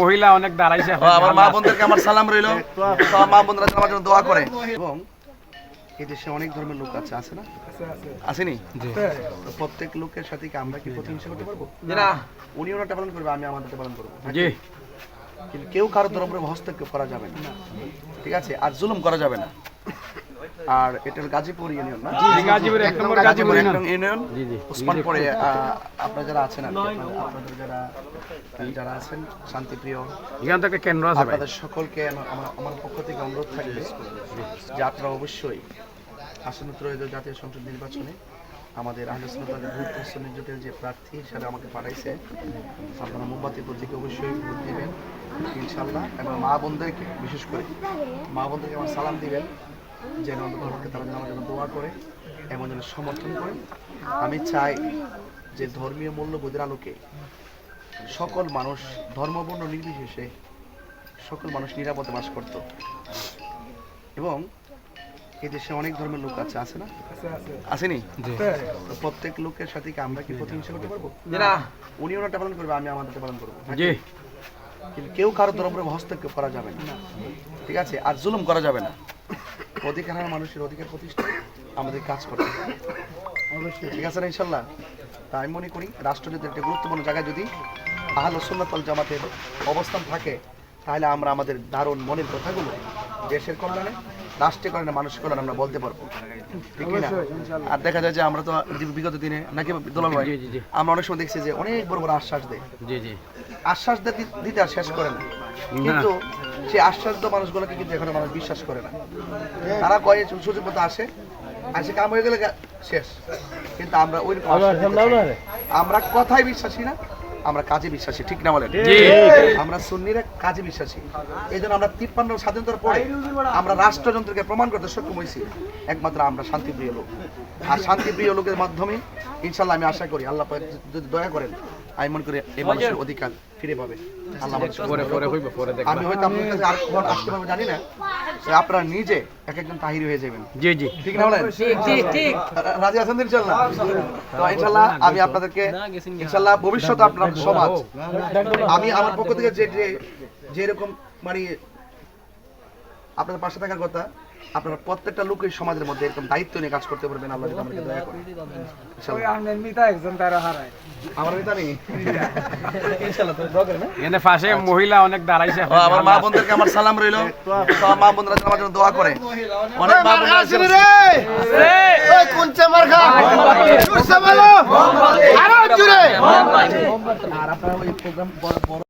মহিলা অনেক দাঁড়াইছে আমার মা বোনদেরকে আমার সালাম রইল। মা বোনরা আমার জন্য দোয়া করে। এবং এই দেশে অনেক ধর্মের লোক আছে আছে না? আছে আছে। আসেনি? হ্যাঁ। প্রত্যেক লোকের সাথে কি আমরা কি প্রতিহিংসা করতে পারব? না। উনি ওনারটা পালন করবে আমি আমাদেরটা পালন করব। জি। কিন্তু কেউ কারও ধর্মের হস্তক্ষেপ করা যাবে না। ঠিক আছে? আর জুলুম করা যাবে না। আর এটা হলো গাজীপুর ইউনিয়ন না? জি, গাজীপুর, এক নম্বর গাজীপুর ইউনিয়ন। জি, জি, উসমানপুরে আহ, আপনারা যারা আছেন আর আপনারা- আপনাদের যারা যারা আছেন শান্তিপ্রিয় এখান থেকে কেন্দ্র আছে আপনাদের সকলকে আমার আমার- পক্ষ থেকে অনুরোধ থাকবে যে আপনারা অবশ্যই আসন্ন ত্রয়োদশ জাতীয় সংসদ নির্বাচনে আমাদের গুরুত্ব জোটের যে প্রার্থী হিসাবে আমাকে পাঠাইছে আপনারা মোমবাতি প্রতীকে অবশ্যই ভোট দিবেন ইনশাল্লাহ এবং মা বোনদেরকে বিশেষ করে মা বোনদেরকে আমার সালাম দিবেন। যেন অন্ততপক্ষে তারা যেন আমার জন্য দোয়া করে এমন যেন সমর্থন করে। আমি চাই যে ধর্মীয় মূল্যবোধের আলোকে সকল মানুষ ধর্মবর্ণ নির্বিশেষে সকল মানুষ নিরাপদে বাস করত। এবং এই দেশে অনেক ধর্মের লোক আছে আছে না? আসেনি? হ্যাঁ। প্রত্যেক লোকের সাথে কি আমরা কি প্রতিহিংসা করতে পারব? না। উনি ওনারটা পালন করবে আমি আমাদেরটা পালন করব। জি। কিন্তু কেউ কারও ধর্মের হস্তক্ষেপ করা যাবে না। ঠিক আছে? আর জুলুম করা যাবে না। অধিকার হারা মানুষের অধিকার প্রতিষ্ঠা আমাদের কাজ করতে হবে। অবশ্যই। ঠিক আছে না ইনশাল্লাহ? তাই আমি মনে করি রাষ্ট্র যদি একটা গুরুত্বপূর্ণ জায়গায় যদি আহল সুন্নাতল জামাতের অবস্থান থাকে তাহলে আমরা আমাদের দারুণ মনের কথাগুলো দেশের কল্যাণে রাষ্ট্রের কল্যাণে মানুষের কল্যাণে আমরা বলতে পারব। ঠিক না আর দেখা যায় যে আমরা তো বিগত দিনে নাকি দোলাল ভাই। আমরা অনেক সময় দেখছি যে অনেক বড় বড় আশ্বাস দেয়। জি জি। আশ্বাস দি- দিতে আর শেষ করে না। কিন্তু সেই দেওয়া মানুষগুলোকে কিন্তু এখন মানুষ বিশ্বাস করে না। তারা কয়ে সুযোগ মতো আসে আসে কাম হয়ে গেলে শেষ। কিন্তু আমরা ওই। আমরা কথায় বিশ্বাসী না আমরা কাজে বিশ্বাসী ঠিক না বলেন? আমরা সুন্নিরা কাজে বিশ্বাসী। এই জন্য আমরা তিপ্পান্ন স্বাধীনতার পরে আমরা রাষ্ট্রযন্ত্রকে প্রমাণ করতে সক্ষম হয়েছি। একমাত্র আমরা শান্তিপ্রিয় লোক। আর শান্তিপ্রিয় লোকের মাধ্যমে ইনশাল্লাহ আমি আশা করি আল্লাহ যদি দয়া করেন আমি মনে করি এই মানুষের অধিকার ফিরে পাবে। আল্লাহ পরে পরে হইব পরে আমি হয়তো আপনার কাছে আর আসতে পারব জানি না আপনারা নিজে এক একজন তাহিরি হয়ে যাবেন। জি জি। ঠিক না বলেন? রাজি আছেন তো ইনশাল্লাহ তো ইনশাল্লাহ আমি আপনাদেরকে ইনশাল্লাহ ভবিষ্যতে আপনার সমাজ আমি আমার পক্ষ থেকে যে যে যেরকম মানে আপনাদের পাশে থাকার কথা আপনারা প্রত্যেকটা লোকের সমাজের মধ্যে এরকম দায়িত্ব নিয়ে কাজ করতে পারবেন আল্লাহ যদি আমাকে দয়া করে। ওই আহমেদ মিতা একজন তারা হারায়। আমার নেতা নেই? ইনশাল্লাহ তুমি দোয়া করেন হ্যাঁ? এখানে পাশে মহিলা অনেক দাঁড়াইছে। ও, আমার মা বোনদেরকে আমার সালাম রইল। সব মা বোনরা আমার জন্য দোয়া করে। অনেক মা বোনরা আছে আর আপনারা ওই প্রোগ্রাম বড়